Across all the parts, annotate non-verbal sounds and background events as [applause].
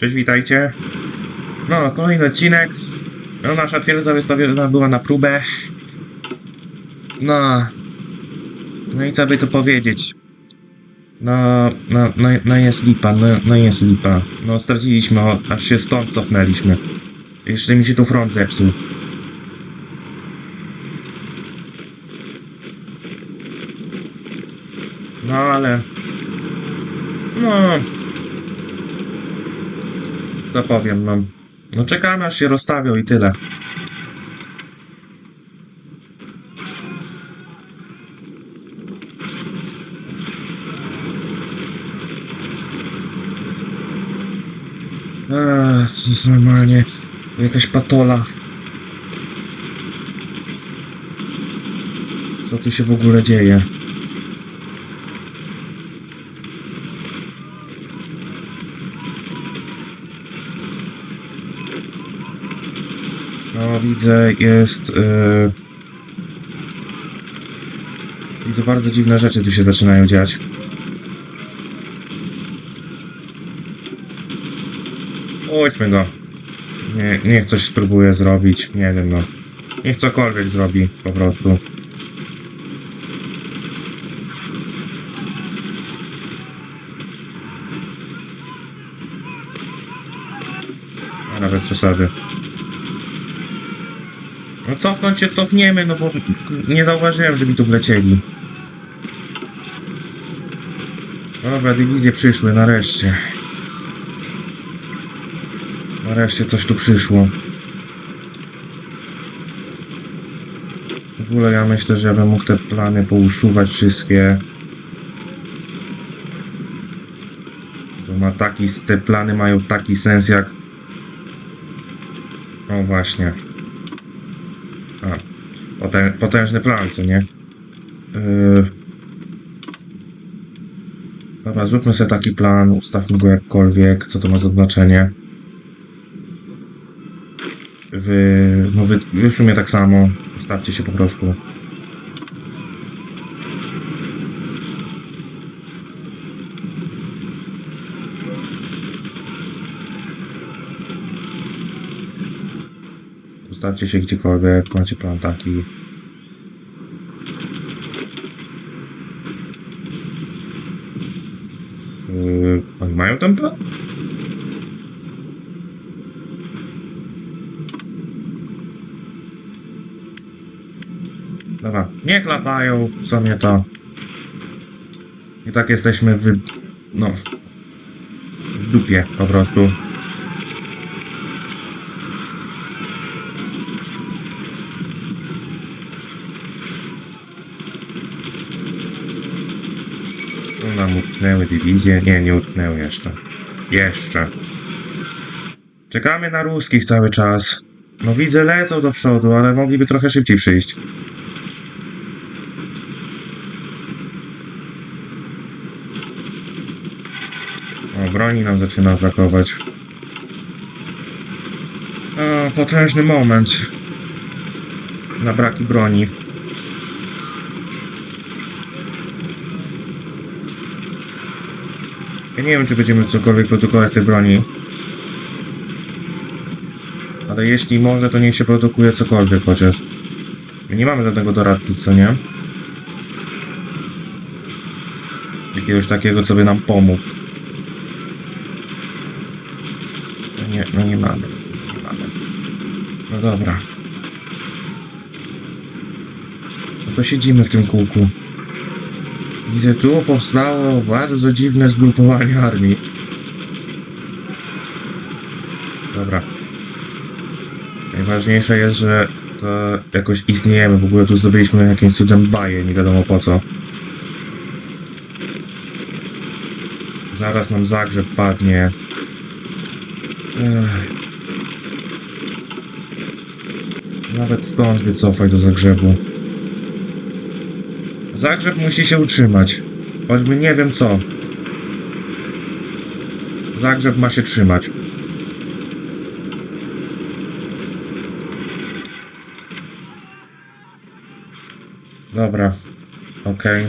Cześć, witajcie. No, kolejny odcinek. No, nasza twierdza wystawiona była na próbę. No. No i co by tu powiedzieć? No, no, no, no jest lipa, no, no jest lipa. No straciliśmy, aż się stąd cofnęliśmy. Jeszcze mi się tu front zepsuł. No ale... No... Co powiem, no... No czekamy aż się rozstawią i tyle. Eee, jest normalnie jakaś patola. Co tu się w ogóle dzieje? No, widzę, jest. Yy... Widzę bardzo dziwne rzeczy tu się zaczynają dziać. Puśćmy go. Nie, niech coś spróbuje zrobić. Nie wiem, no. Niech cokolwiek zrobi, po prostu. A nawet przesady. No cofnąć się cofniemy, no bo nie zauważyłem, że mi tu wlecieli. Dobra, dywizje przyszły, nareszcie. Nareszcie coś tu przyszło. W ogóle ja myślę, że ja bym mógł te plany pousuwać wszystkie. To ma taki, te plany mają taki sens jak... O właśnie. Potężny plan, co nie? Yy... Dobra, zróbmy sobie taki plan, ustawmy go jakkolwiek, co to ma za znaczenie. Wy, no wy, wy w sumie tak samo, ustawcie się po prostu. Ustawcie się gdziekolwiek, macie plan taki. Yy, oni mają ten plan? Dobra, niech latają, co mnie to. I tak jesteśmy w... no... w dupie po prostu. Tu nam utknęły dywizje. Nie, nie utknęły jeszcze. Jeszcze. Czekamy na ruskich cały czas. No widzę, lecą do przodu, ale mogliby trochę szybciej przyjść. O, broni nam zaczyna brakować. Potężny moment. Na braki broni. Ja nie wiem, czy będziemy cokolwiek produkować tej broni. Ale jeśli może, to niech się produkuje cokolwiek chociaż. My nie mamy żadnego doradcy, co nie? Jakiegoś takiego, co by nam pomógł. No nie, no nie mamy. Nie mamy. No dobra. No to siedzimy w tym kółku. Widzę, tu powstało bardzo dziwne zgrupowanie armii. Dobra. Najważniejsze jest, że to jakoś istniejemy. W ogóle tu zdobyliśmy jakimś cudem baje, nie wiadomo po co. Zaraz nam zagrzeb padnie. Ech. Nawet stąd wycofaj do Zagrzebu. Zagrzeb musi się utrzymać. Choćby nie wiem co. Zagrzeb ma się trzymać. Dobra. Okej.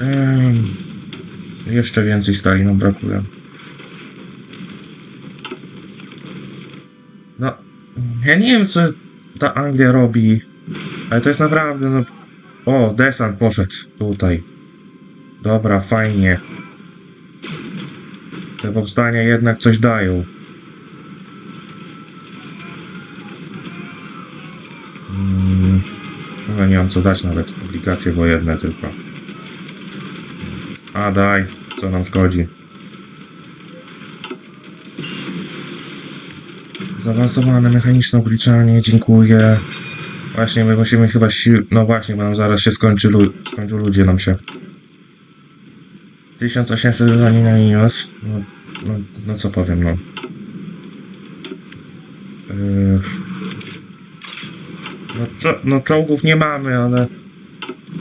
Em, Jeszcze więcej stali nam brakuje. No, ja nie wiem, co ta Anglia robi, ale to jest naprawdę, no... O, desant poszedł tutaj. Dobra, fajnie. Te powstania jednak coś dają. Mm, no nie mam co dać nawet. Obligacje wojenne tylko. A daj, co nam szkodzi. Zaawansowane mechaniczne obliczanie, dziękuję. Właśnie, my musimy chyba sił... No właśnie, bo nam zaraz się skończy lu... skończą ludzie nam się. 1800 wyzwanie na minus. No, no, no co powiem, no. Yy... No, czo- no czołgów nie mamy, ale...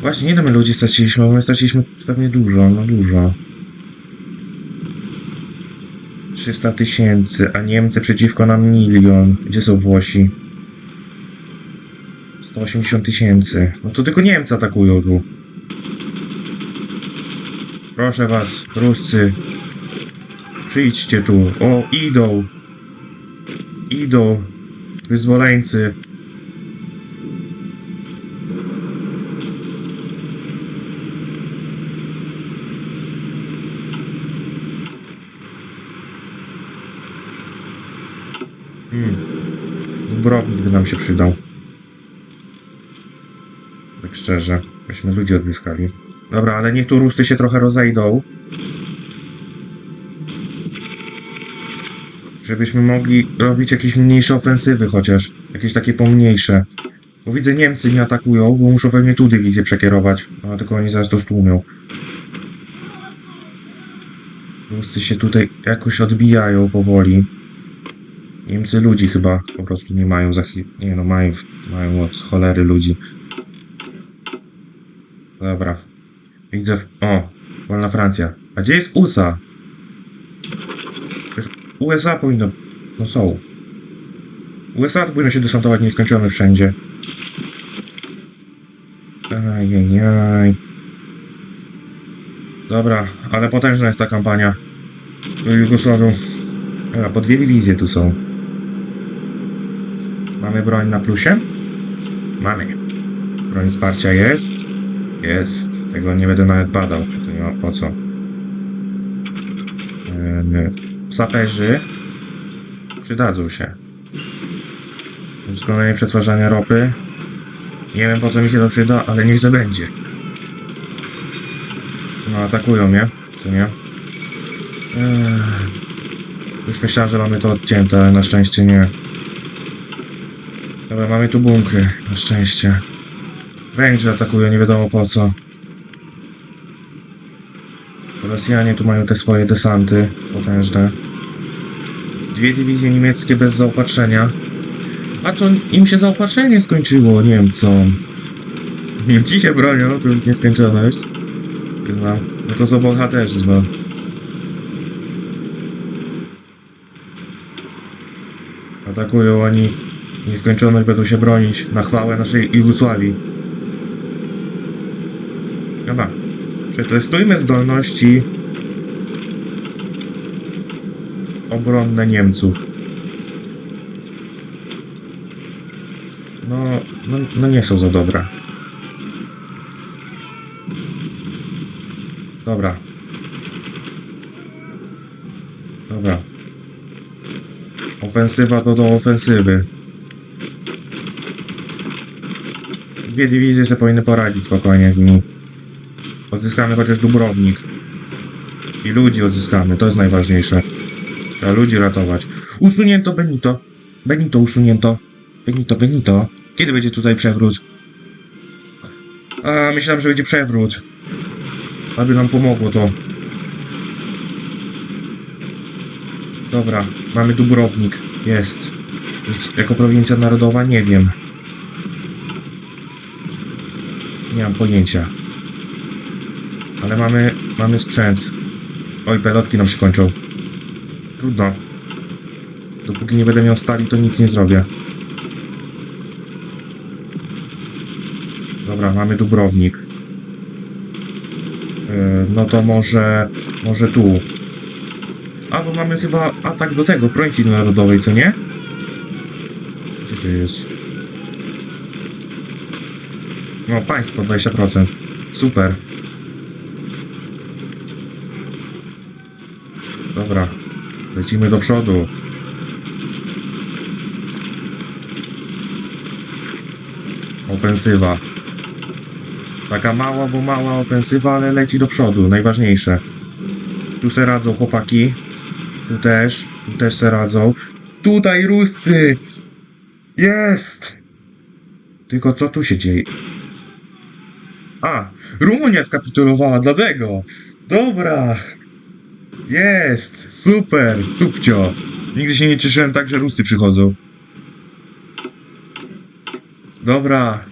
Właśnie, ile my ludzi straciliśmy? Bo my straciliśmy pewnie dużo, no dużo. 300 tysięcy, a Niemcy przeciwko nam milion. Gdzie są Włosi? 180 tysięcy. No to tylko Niemcy atakują tu. Proszę was, Ruscy. Przyjdźcie tu. O, idą. Idą. Wyzwoleńcy. Hmm. Dubrownik by nam się przydał. Tak szczerze. Byśmy ludzi odzyskali. Dobra, ale niech tu Rusty się trochę rozejdą. Żebyśmy mogli robić jakieś mniejsze ofensywy chociaż. Jakieś takie pomniejsze. Bo widzę Niemcy nie atakują, bo muszą pewnie tu dywizję przekierować. No tylko oni zaraz to stłumią. Ruscy się tutaj jakoś odbijają powoli. Niemcy ludzi chyba po prostu nie mają za Nie no, mają, mają od cholery ludzi. Dobra. Widzę... O! Wolna Francja. A gdzie jest USA? Przecież USA powinno... No są. USA to powinno się desantować nieskończone wszędzie. Ajajaj. Dobra, ale potężna jest ta kampania. Jugosławią. A, po dwie dywizje tu są. Mamy broń na plusie? Mamy. Broń wsparcia jest? Jest. Tego nie będę nawet badał. To nie ma po co. Eee, saperzy przydadzą się. Doskonale przetwarzania ropy. Nie wiem po co mi się to przyda, ale niech to będzie. No, atakują mnie, co nie? Eee, już myślałem, że mamy to odcięte, ale na szczęście nie. Dobra, mamy tu bunkry, na szczęście. Węgrzy atakują, nie wiadomo po co. Rosjanie tu mają te swoje desanty potężne. Dwie dywizje niemieckie bez zaopatrzenia. A to im się zaopatrzenie skończyło Niemcom. Niemci się bronią, to już nieskończoność. Przyznam. No to są bohaterzy, no. Atakują oni. Nieskończoność będą się bronić na chwałę naszej Jugosławii. Dobra. Przetestujmy zdolności obronne Niemców. No, no, no nie są za dobre. Dobra. Dobra. Ofensywa to do ofensywy. Dwie dywizje sobie powinny poradzić spokojnie z nimi. Odzyskamy chociaż Dubrownik. I ludzi odzyskamy, to jest najważniejsze. Trzeba ludzi ratować. Usunięto Benito. Benito usunięto. Benito, Benito. Kiedy będzie tutaj przewrót? A, myślałem, że będzie przewrót. Aby nam pomogło to. Dobra, mamy Dubrownik. Jest. Jest jako prowincja narodowa? Nie wiem. Nie mam pojęcia. Ale mamy, mamy sprzęt. Oj, pelotki nam się kończą. Trudno. Dopóki nie będę miał stali, to nic nie zrobię. Dobra, mamy Dubrownik. no to może, może tu. A, bo mamy chyba atak do tego, prowincji narodowej, co nie? Gdzie to jest? No, państwo 20%. Super. Dobra. Lecimy do przodu. Ofensywa. Taka mała, bo mała ofensywa, ale leci do przodu. Najważniejsze. Tu se radzą chłopaki. Tu też. Tu też se radzą. Tutaj Ruscy! Jest! Tylko co tu się dzieje? A, Rumunia skapitulowała, dlatego. Dobra. Jest, super, subcio. Nigdy się nie cieszyłem tak, że Ruscy przychodzą. Dobra.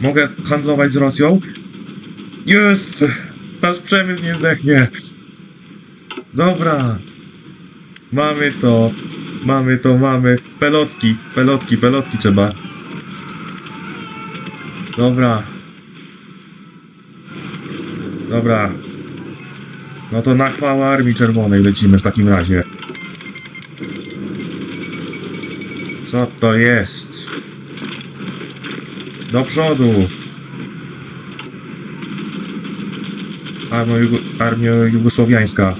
Mogę handlować z Rosją? Jest! Nasz przemysł nie zdechnie. Dobra. Mamy to. Mamy to, mamy. Pelotki, pelotki, pelotki trzeba. Dobra. Dobra. No to na chwałę Armii Czerwonej lecimy w takim razie. Co to jest? Do przodu! Armia, Jugo Armia Jugosłowiańska.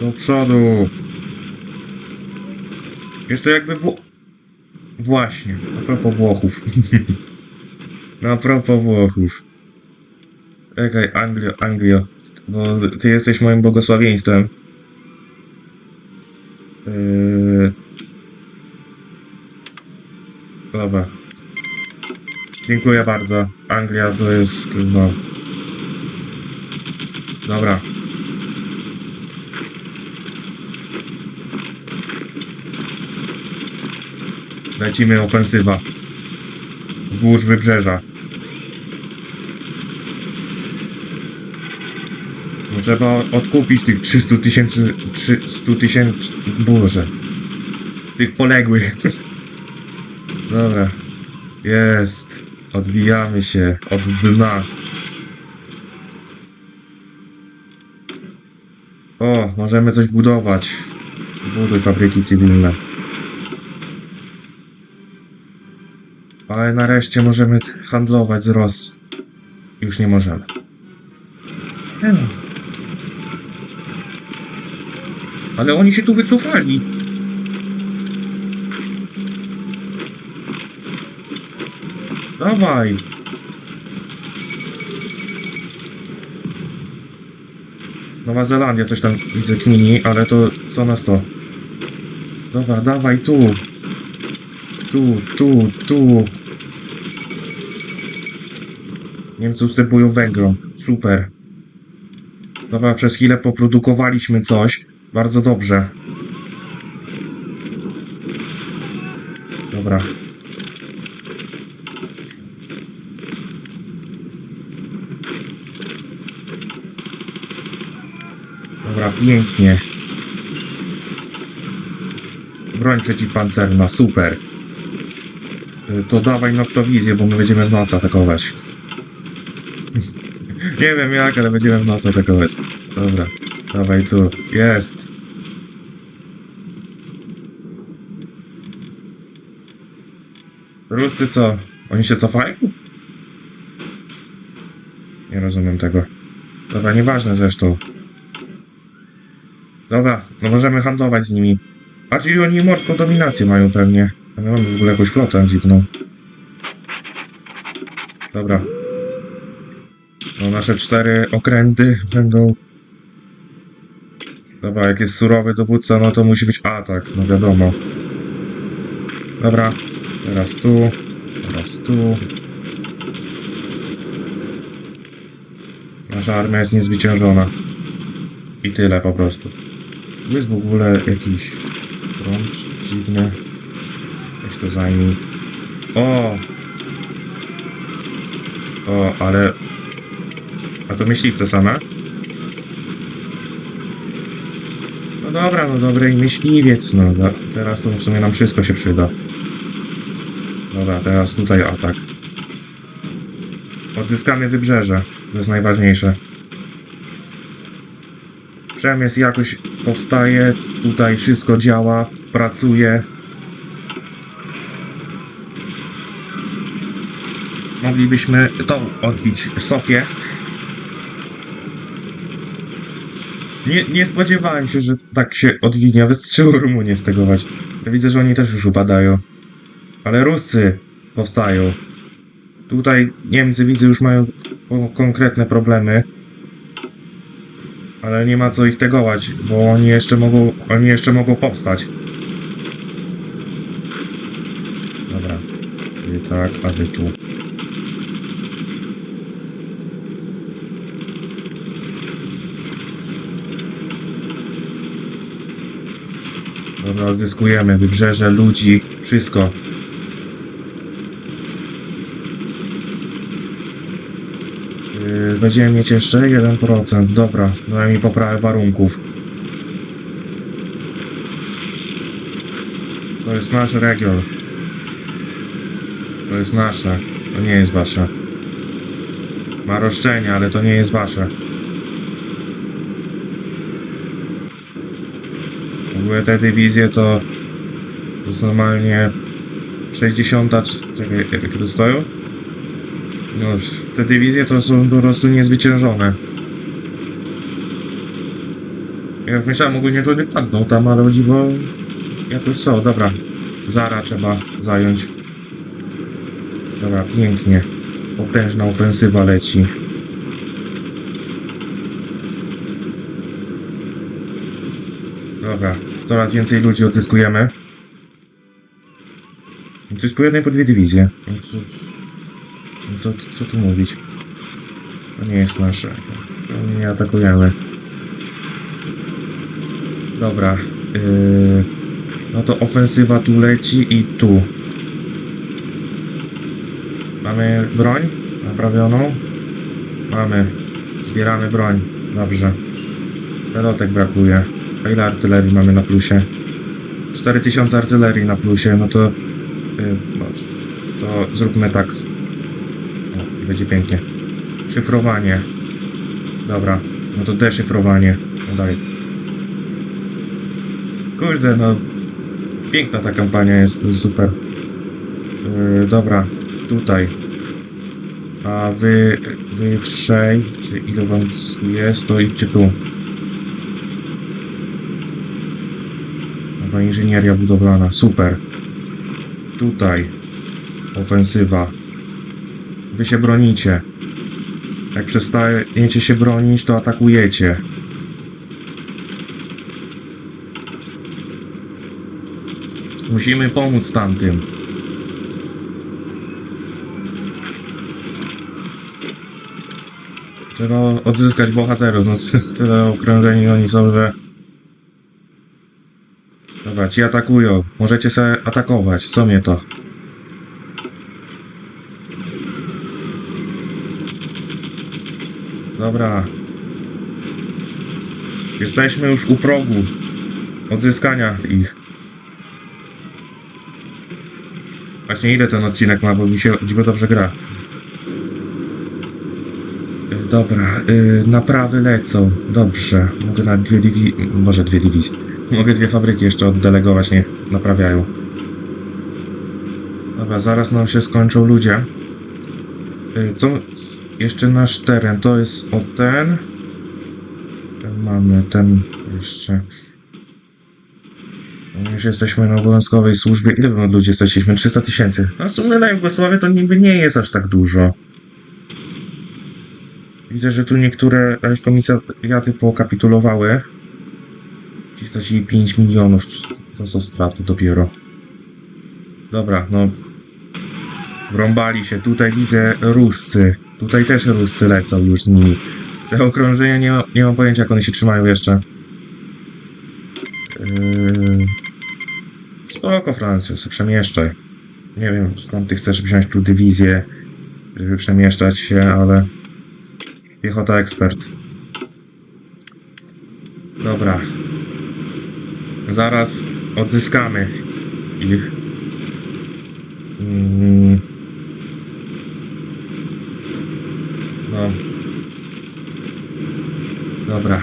Do przodu! Jeszcze jakby Wło... Właśnie, a propos Włochów. [laughs] a propos Włochów. Czekaj, Anglio, Anglio. Bo ty jesteś moim błogosławieństwem. Yy... Dobra. Dziękuję bardzo. Anglia to jest, no... Dobra. Lecimy ofensywa. Wzdłuż wybrzeża. No, trzeba odkupić tych 300 tysięcy... 300 tysięcy... Boże. Tych poległych. [laughs] Dobra. Jest. Odbijamy się od dna. O, możemy coś budować. Buduj fabryki cywilne. Ale nareszcie możemy handlować z Ros. Już nie możemy. Hmm. Ale oni się tu wycofali. Dawaj. Nowa Zelandia coś tam widzę kmini, ale to co nas to? Dobra, dawaj tu. Tu, tu, tu. Niemcy ustępują Węgrom. Super. Dobra, przez chwilę poprodukowaliśmy coś. Bardzo dobrze. Dobra. Dobra, pięknie. Broń przeciwpancerna, super. Y, To dawaj noktowizję, bo my będziemy w nocy atakować. Nie wiem jak, ale będziemy w nocy atakować. Dobra, dawaj tu. Jest. Ruscy co? Oni się cofają? Nie rozumiem tego. Dobra, nieważne zresztą. Dobra, no możemy handlować z nimi. A czyli oni morską dominację mają pewnie. A my mamy w ogóle jakąś flotę dziwną. Dobra. No nasze cztery okręty będą... Dobra, jak jest surowy dowódca, no to musi być atak, no wiadomo. Dobra, teraz tu, teraz tu. Nasza armia jest niezwyciężona. I tyle po prostu. Tu jest w ogóle jakiś front dziwny. Weź to zajmij. O! O, ale... A to myśliwce same? No dobra, no dobry myśliwiec, no. Da, teraz to w sumie nam wszystko się przyda. Dobra, teraz tutaj atak. Odzyskamy wybrzeże. To jest najważniejsze. Przemysł jakoś powstaje. Tutaj wszystko działa, pracuje. Moglibyśmy tą odbić Sofię. Nie, nie spodziewałem się, że tak się odwinie. Wystarczyło Rumunię stegować. Ja widzę, że oni też już upadają. Ale Ruscy powstają. Tutaj Niemcy widzę już mają ko- konkretne problemy. Ale nie ma co ich tegować, bo oni jeszcze mogą, oni jeszcze mogą powstać. Dobra. Wy tak, a wy tu. Dobra, odzyskujemy wybrzeże, ludzi, wszystko. Yy, Będziemy mieć jeszcze 1%. Dobra, daj mi poprawę warunków. To jest nasz region. To jest nasze. To nie jest wasze. Ma roszczenia, ale to nie jest wasze. Te dywizje to, to jest normalnie 60. czy- Czekaj, jak to stoją? No, te dywizje to są po prostu niezwyciężone. Jak myślałem ogólnie, że nie padną tam, ale o dziwo jakoś są. Dobra, Zara trzeba zająć. Dobra, pięknie. Potężna ofensywa leci. Dobra, coraz więcej ludzi odzyskujemy. To jest po jednej, po dwie dywizje. Co, co tu mówić? To nie jest nasze. To nie atakujemy. Dobra. Yy, no to ofensywa tu leci i tu. Mamy broń naprawioną? Mamy. Zbieramy broń. Dobrze. Pelotek brakuje. A ile artylerii mamy na plusie? 4000 artylerii na plusie, no to... Yy, no, to zróbmy tak. I będzie pięknie. Szyfrowanie. Dobra, no to deszyfrowanie. No dalej. Kurde, no. Piękna ta kampania jest, super. Yy, dobra, tutaj. A wy, wy trzej, czy ile wam jest, to idźcie tu. Dobra, inżynieria budowlana, super. Tutaj. Ofensywa. Wy się bronicie. Jak przestajecie się bronić, to atakujecie. Musimy pomóc tamtym. Trzeba odzyskać bohaterów. No [laughs] tyle okrążeni oni są, że... Ci atakują. Możecie sobie atakować. Co mnie to? Dobra. Jesteśmy już u progu odzyskania ich. Właśnie ile ten odcinek ma, bo mi się dziwo dobrze gra. Y, Dobra, y, naprawy lecą. Dobrze. Mogę na dwie dywizje, może dwie dywizje. Mogę dwie fabryki jeszcze oddelegować, niech naprawiają. Dobra, zaraz nam się skończą ludzie. Y, Co? Jeszcze nasz teren, to jest o ten. Ten mamy, ten jeszcze. No, Już jesteśmy na obowiązkowej służbie. Ile my ludzi straciliśmy? 300 tysięcy. A w sumie na Jugosławię to niby nie jest aż tak dużo. Widzę, że tu niektóre komisariaty pokapitulowały. Ci stracili 5 milionów. To są straty dopiero. Dobra, no. Wrąbali się. Tutaj widzę Ruscy. Tutaj też Ruscy lecą już z nimi. Te okrążenia nie, nie mam pojęcia jak one się trzymają jeszcze. Yy... Spoko, Francuz, się przemieszczaj. Nie wiem skąd ty chcesz wziąć tu dywizję, żeby przemieszczać się, ale... Piechota ekspert. Dobra. Zaraz odzyskamy ich. Mm. No. Dobra.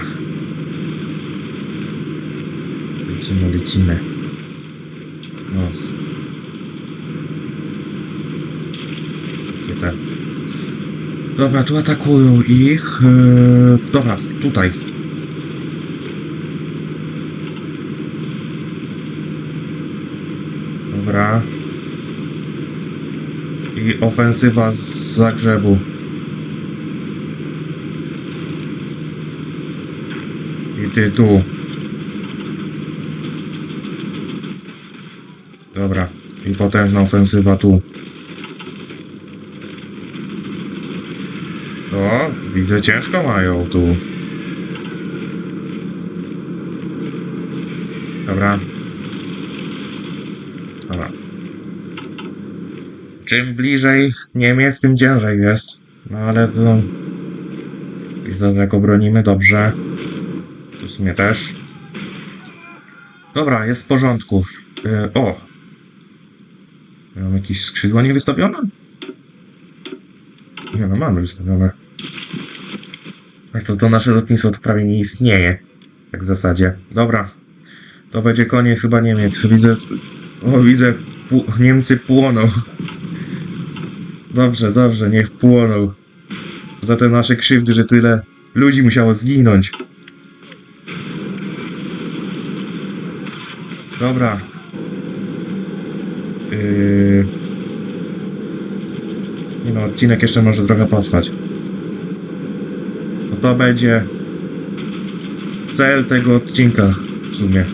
Lecimy, lecimy. No. Te. Dobra, tu atakują ich. Yy, dobra, tutaj. Dobra. I ofensywa z Zagrzebu. I ty tu. Dobra. I potężna ofensywa tu. O, widzę ciężko mają tu. Dobra. Dobra. Czym bliżej Niemiec, tym ciężej jest. No ale to... Widzę, że jak obronimy dobrze. W sumie też. Dobra, jest w porządku. Yy, o! Mam jakieś skrzydła niewystawione? Nie no, mamy wystawione. Tak to, to nasze lotnictwo to prawie nie istnieje. Tak w zasadzie. Dobra. To będzie koniec chyba Niemiec. Widzę... O, widzę... Pu Niemcy płoną. Dobrze, dobrze, niech płoną. Za te nasze krzywdy, że tyle ludzi musiało zginąć. Dobra. Yy... No, odcinek jeszcze może trochę potrwać. No to będzie cel tego odcinka w sumie.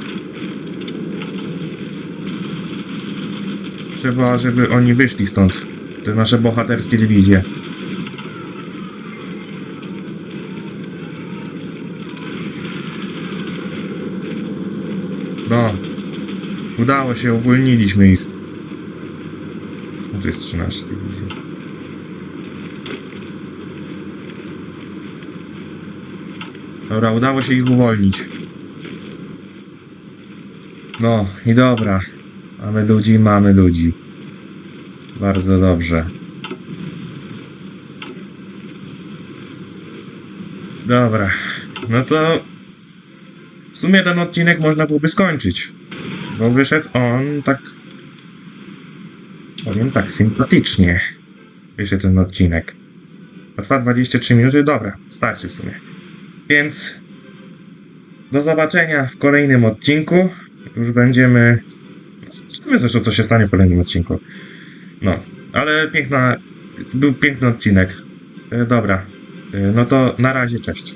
Trzeba, żeby oni wyszli stąd. Te nasze bohaterskie dywizje. No. Udało się, uwolniliśmy ich. No to jest 13 dywizja. Dobra, udało się ich uwolnić. No i dobra. Mamy ludzi, mamy ludzi. Bardzo dobrze. Dobra. No to w sumie ten odcinek można byłoby skończyć. Bo wyszedł on tak. Powiem tak sympatycznie. Wyszedł ten odcinek. A trwa 23 minuty, dobra, starczy w sumie. Więc do zobaczenia w kolejnym odcinku. Już będziemy. Zobaczymy zresztą, co się stanie w kolejnym odcinku. No, ale piękna. Był piękny odcinek. E, Dobra. E, No to na razie, cześć.